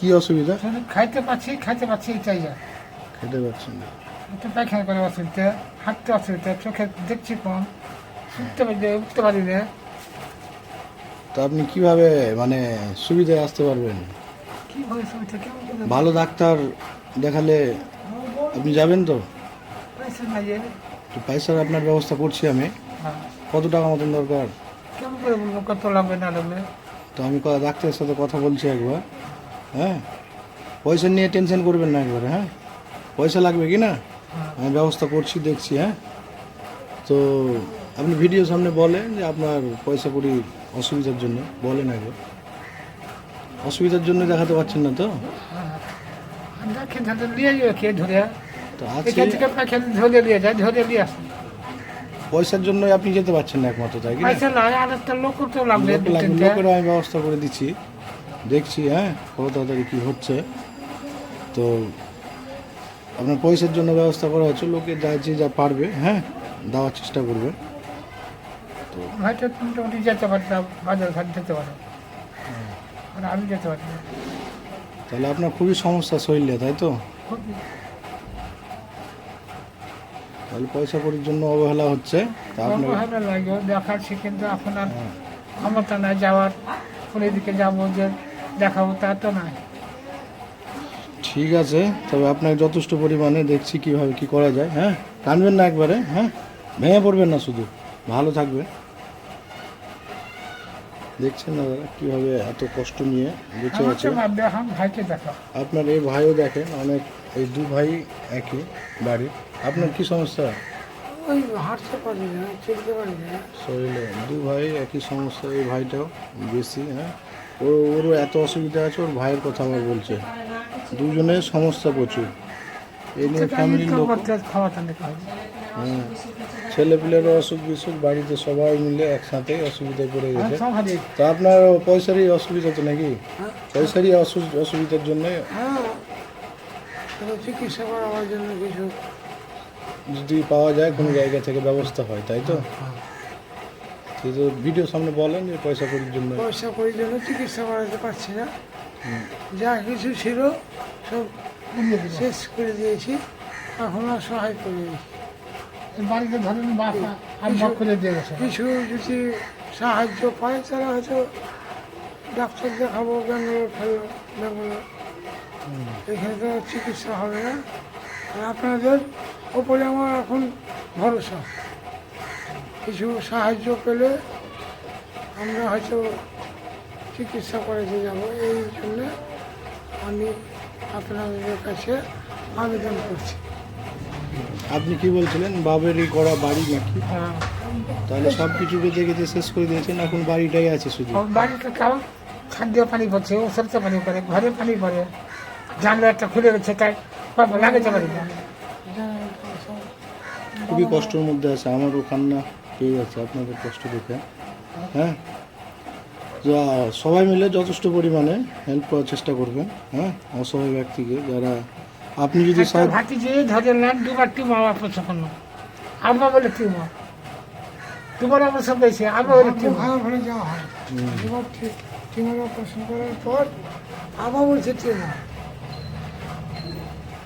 কি অসুবিধা? শুধু খাইতে পাচ্ছি খাইতে পাচ্ছি এটাই আর। খেতে পাচ্ছেন না। একটু পায়খানা করে অসুবিধা হাঁটতে অসুবিধা চোখে দেখছি কম উঠতে পারি না, উঠতে পারি না। তো আপনি কীভাবে মানে সুবিধায় আসতে পারবেন? কি হয় অসুবিধা কেমন করে? ভালো ডাক্তার দেখালে আপনি যাবেন তো? পয়সা নাই এ। তো পয়সার আপনার ব্যবস্থা করছি আমি। হ্যাঁ। কত টাকা মতন দরকার? কেমন করে বলব কত লাগবে না লাগবে? তো আমি ক- ডাক্তারের সাথে কথা বলছি একবার। হ্যাঁ? পয়সা নিয়ে টেনশন করবেন না একবারে হ্যাঁ? পয়সা লাগবে কি না। আমি ব্যবস্থা করছি দেখছি হ্যাঁ? তো আপনি ভিডিও সামনে বলেন যে আপনার পয়সা করি অসুবিধার জন্য বলেন একবার অসুবিধার জন্য দেখাতে পারছেন না তো? পয়সার জন্যই আপনি যেতে পারছেন না একমাত্র তাই কি না? পয়সা নয় আর একটা লোক তো লাগবে লোক দু লাগবে, তিনটে। লোকেরও আমি ব্যবস্থা করে দিচ্ছি। দেখছি হ্যাঁ কত তাড়াতাড়ি কী হচ্ছে। তো আপনার পয়সার জন্য ব্যবস্থা করা হচ্ছে লোকে যা যে যা পারবে হ্যাঁ দেওয়ার চেষ্টা করবে। হয়তো মোটামুটি যেতে পারতাম বাজার ঘাট যেতে পারো। আর আমি যেতে পারি না। তাহলে আপনার খুবই সমস্যা শরীরে তাই তো? তাহলে পয়সা করির জন্য অবহেলা হচ্ছে তা আপনার লাগে দেখাচ্ছি কিন্তু এখন আর ক্ষমতা নাই যাওয়ার। কোন দিকে যাব যে দেখাবো তা তো নাই ঠিক আছে তবে আপনাকে যথেষ্ট পরিমাণে দেখছি কীভাবে কি করা যায় হ্যাঁ? কানবেন না একবারে হ্যাঁ? ভেঙে পড়বেন না শুধু ভালো থাকবে। দেখছেন না দাদা কীভাবে এত কষ্ট নিয়ে বেঁচে আছে? ভাইকে দেখা আপনার এই ভাইও দেখেন অনেক এই দু ভাই একই বাড়ির আপনার কি সমস্যা? ওই হাঁটতে পারি না চলতে পারি না। শরীরে দু ভাই একই সমস্যা এই ভাইটাও বেশি হ্যাঁ? ওর ওরও এত অসুবিধা আছে ওর ভাইয়ের কথা আমার বলছে। দুজনের সমস্যা প্রচুর। এই নিয়ে ফ্যামিলির লোক খাওয়াতে নিতে হ্যাঁ। ছেলেপিলেরও অসুখ বিসুখ বাড়িতে সবাই মিলে একসাথে অসুবিধায় পড়ে গেছে। সব হারিয়ে তো আপনার পয়সারই অসুবিধা তো নাকি? পয়সারই অসু- অসুবিধার জন্য হ্যাঁ চিকিৎসা করার জন্য কিছু যদি পাওয়া যায় কোনো জায়গা থেকে ব্যবস্থা হয় তাই তো? কিন্তু ভিডিও সামনে বলেন যে পয়সা করির জন্য। পয়সা করার জন্য চিকিৎসা করাতে পারছি না। যা কিছু ছিল সব শেষ করে দিয়েছি। এখন আর সহায় করে দিয়েছি বাড়িতে ধরেন বাসা আর করে দিয়ে গেছে। কিছু যদি সাহায্য পায় তারা হয়তো ডাক্তার দেখাবো ব্যাঙ্গালোর ফেলল ব্যাঙ্গালোর। এখানে তো চিকিৎসা হবে না। আর আপনাদের ওপরে আমার এখন ভরসা। কিছু সাহায্য পেলে আমরা হয়তো চিকিৎসা করাতে যাব। এই জন্য আমি আপনাদের কাছে আবেদন করছি। আপনি কি বলছিলেন? বাবেরই করা বাড়ি নাকি? হ্যাঁ। তাহলে সব কিছু বেঁচে গেছে শেষ করে দিয়েছেন এখন বাড়িটাই আছে শুধু। বাড়িটা কেমন খাদ্য পানি পড়ছে ওষুধ পানি পড়ে ঘরে পানি পড়ে জানলা একটা খুলে গেছে তাই লাগাতে পারি না। খুবই কষ্টের মধ্যে আছে আমারও কান্না। পেয়ে আছে আপনাদের কষ্ট দেখে। হ্যাঁ? যা সবাই মিলে যথেষ্ট পরিমাণে হেল্প করার চেষ্টা করবেন হ্যাঁ? অসহায় ব্যক্তিকে যারা আপনি যদি সাহায্য ভাতি যে ধরে নেন দুবার টিউমার অপারেশন করল। আবার বলে টিউমার। দুবার অপারেশন পেয়েছে আবার বলে টিউমার। ভালো যাওয়া হয়। দুবার টিউমার অপারেশন করার পর আবার বলছে টিউমার।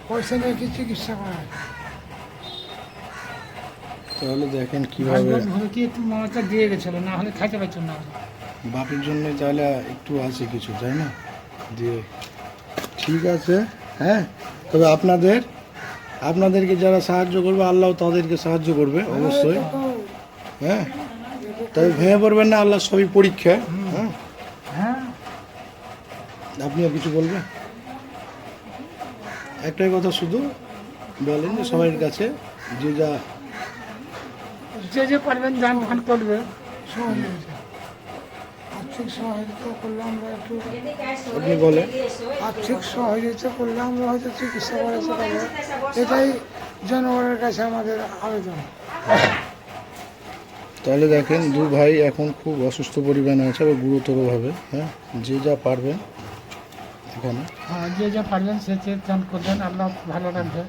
পয়সা নিয়ে চিকিৎসা করা হয়? তাহলে দেখেন কীভাবে কি একটু মামাটা দিয়ে গেছিল না হলে খাইতে পারছ না। বাপের জন্য তাহলে একটু আছে কিছু তাই না? দিয়ে ঠিক আছে হ্যাঁ? তবে আপনাদের আপনাদেরকে যারা সাহায্য করবে আল্লাহ তাদেরকে সাহায্য করবে অবশ্যই। হ্যাঁ? তবে ভেঙে পড়বেন না আল্লাহ সবই পরীক্ষা হ্যাঁ? হ্যাঁ। আপনি আর কিছু বলবেন? একটাই কথা শুধু বলেন যে সবাইয়ের কাছে যে যা যে যে পারবেন যান তখন করবে সহযোগিতা আর্থিক সহযোগিতা করলে আমরা একটু আপনি বলেন আর্থিক সহযোগিতা করলে আমরা হয়তো চিকিৎসা করাতে পারব। এটাই জনগণের কাছে আমাদের আবেদন। তাহলে দেখেন দু ভাই এখন খুব অসুস্থ পরিমাণে আছে বা গুরুতরভাবে হ্যাঁ? যে যা পারবেন এখানে। হ্যাঁ যে যা পারবেন সে চেয়ে চান করবেন আল্লাহ ভালো রাখবে।